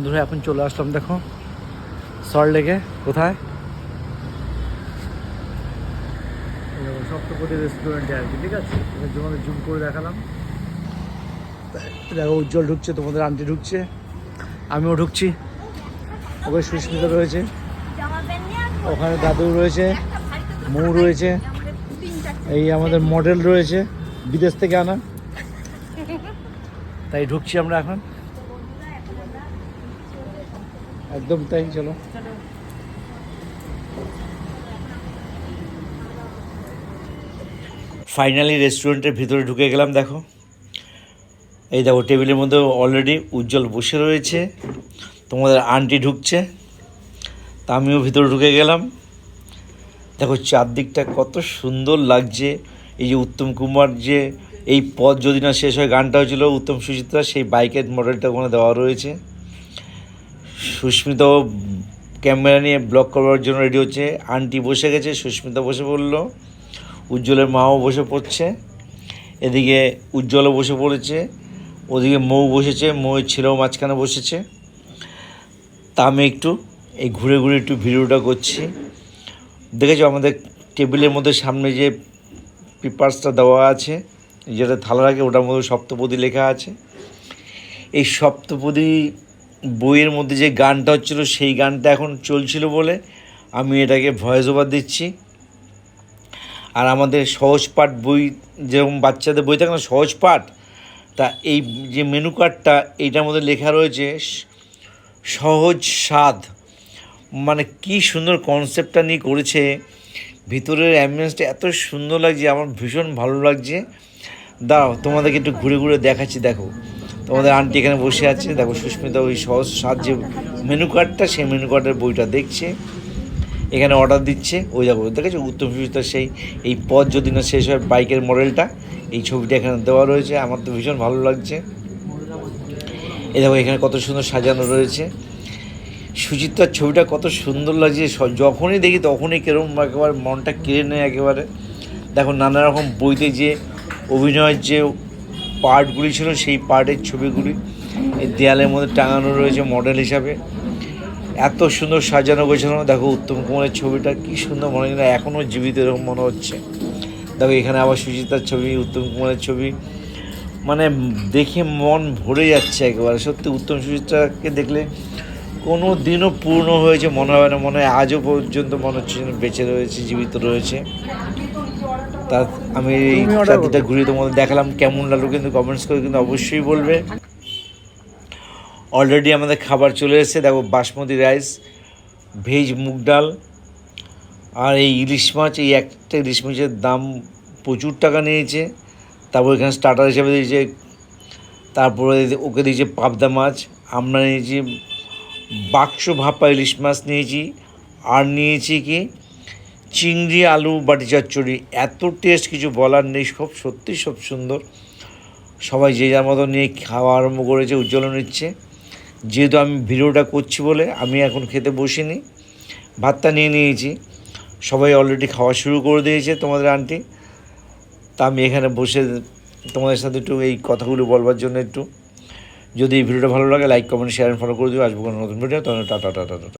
বন্ধুরা এখন চলে আসলাম দেখো সল্ট লেগে কোথায়? সপ্তপদী রেস্টুরেন্টে আর কি ঠিক আছে? তোমাদের জুম করে দেখালাম। দেখো উজ্জ্বল ঢুকছে তোমাদের আন্টি ঢুকছে। আমিও ঢুকছি। ওখানে সুস্মিতা রয়েছে। ওখানে দাদু রয়েছে মৌ রয়েছে এই আমাদের মডেল রয়েছে বিদেশ থেকে আনা। তাই ঢুকছি আমরা এখন। একদম তাই, চলো। ফাইনালি রেস্টুরেন্টের ভিতরে ঢুকে গেলাম, দেখো। এই দেখো, টেবিলের মধ্যে অলরেডি উজ্জ্বল বসে রয়েছে। তোমাদের আন্টি ঢুকছে। তা আমিও ভিতরে ঢুকে গেলাম। দেখো, চারদিকটা কত সুন্দর লাগছে। এই যে উত্তম কুমার যে এই পথ যদি না শেষ হয়, গানটা হয়েছিল উত্তম সুচিত্রা, সেই বাইকের মডেলটা ওখানে দেওয়া রয়েছে। সুস্মিতাও ক্যামেরা নিয়ে ব্লক করবার জন্য রেডি হচ্ছে। আন্টি বসে গেছে, সুস্মিতা বসে পড়ল। উজ্জ্বলের মাও বসে পড়ছে। এদিকে উজ্জ্বলও বসে পড়েছে। ওদিকে মৌ বসেছে, মৌয়ের ছেলেও মাঝখানে বসেছে। তা আমি একটু এই ঘুরে ঘুরে একটু ভিডিওটা করছি। দেখেছ আমাদের টেবিলের মধ্যে সামনে যে পেপার্সটা দেওয়া আছে, যেটা থালা রাখে ওটার মধ্যে সপ্তপদী লেখা আছে। এই সপ্তপদী বইয়ের মধ্যে যে গানটা হচ্ছিল, সেই গানটা এখন চলছিল বলে আমি এটাকে ভয়েস ওভার দিচ্ছি। আর আমাদের সহজ পাঠ বই, যেরকম বাচ্চাদের বই থাকে না, সহজ পাঠ, তা এই যে মেনু কার্ডটা এইটার মধ্যে লেখা রয়েছে, সহজ স্বাদ। মানে কি সুন্দর কনসেপ্টটা নিয়ে করেছে। ভিতরের অ্যাম্বিয়েন্সটা এত সুন্দর লাগছে, আমার ভীষণ ভালো লাগছে। দাঁড়াও, তোমাদেরকে একটু ঘুরে ঘুরে দেখাচ্ছি, দেখো। তোমাদের আন্টি এখানে বসে আছে। দেখো সুস্মিতা ওই সহজ স্বাদ যে মেনু কার্ডটা সেই মেনু কার্ডের বইটা দেখছে। এখানে অর্ডার দিচ্ছে। ওই দেখো দেখেছ উত্তম সুচিতার সেই, এই পথ যদি না শেষ হয় বাইকের মডেলটা এই ছবিটা এখানে দেওয়া রয়েছে। আমার তো ভীষণ ভালো লাগছে। এই দেখো, এখানে কত সুন্দর সাজানো রয়েছে। সুচিত্রার ছবিটা কত সুন্দর লাগছে। যখনই দেখি তখনই কেরম একেবারে মনটা কেড়ে নেয় একেবারে। দেখো নানা রকম বইতে যে অভিনয়ের যে পার্টগুলি ছিল, সেই পার্টের ছবিগুলি। দেয়ালের মধ্যে টাঙানো রয়েছে মডেল হিসাবে। এত সুন্দর সাজানো গোছানো, দেখো উত্তম কুমারের ছবিটা, কি সুন্দর মনে হয় এখনও জীবিত এরকম মনে হচ্ছে। দেখো এখানে আবার সুচিতার ছবি, উত্তম কুমারের ছবি। মানে দেখে মন ভরে যাচ্ছে একেবারে। সত্যি উত্তম সুচিত্রাকে দেখলে কোনো দিনও পূর্ণ হয়েছে, মনে হয় না, মনে হয় আজও পর্যন্ত মনে হচ্ছে যেন বেঁচে রয়েছে, জীবিত রয়েছে। তা আমি এই চারদিকটা ঘুরিয়ে তোমাদের দেখালাম কেমন লাগল কিন্তু কমেন্টস করে কিন্তু অবশ্যই বলবে। অলরেডি আমাদের খাবার চলে এসেছে দেখো বাসমতি রাইস ভেজ মুগ ডাল আর এই ইলিশ মাছ এই একটা ইলিশ মাছের দাম প্রচুর টাকা নিয়েছে। তারপর এখানে স্টার্টার হিসেবে দিয়েছে তারপরে ওকে দিয়েছে পাবদা মাছ আমরা নিয়েছি বাক্স ভাপা ইলিশ মাছ নিয়েছি আর নিয়েছি কি? চিংড়ি, আলু, বাটি চচ্চড়ি, এত টেস্ট কিছু বলার নেই, সব সত্যি সব সুন্দর। সবাই যে যার মতো নিয়ে খাওয়া আরম্ভ করেছে, উজ্জ্বলন নিচ্ছে। যেহেতু আমি ভিডিওটা করছি বলে আমি এখন খেতে বসিনি, ভাতটা নিয়ে নিয়েছি। সবাই অলরেডি খাওয়া শুরু করে দিয়েছে তোমাদের আন্টি। তা আমি এখানে বসে তোমাদের সাথে একটু এই কথাগুলো বলবার জন্য একটু। যদি এই ভিডিওটা ভালো লাগে লাইক কমেন্ট শেয়ার ফলো করে দিও। আসব কোনো নতুন ভিডিও তখন টাটা টাটা টাটা।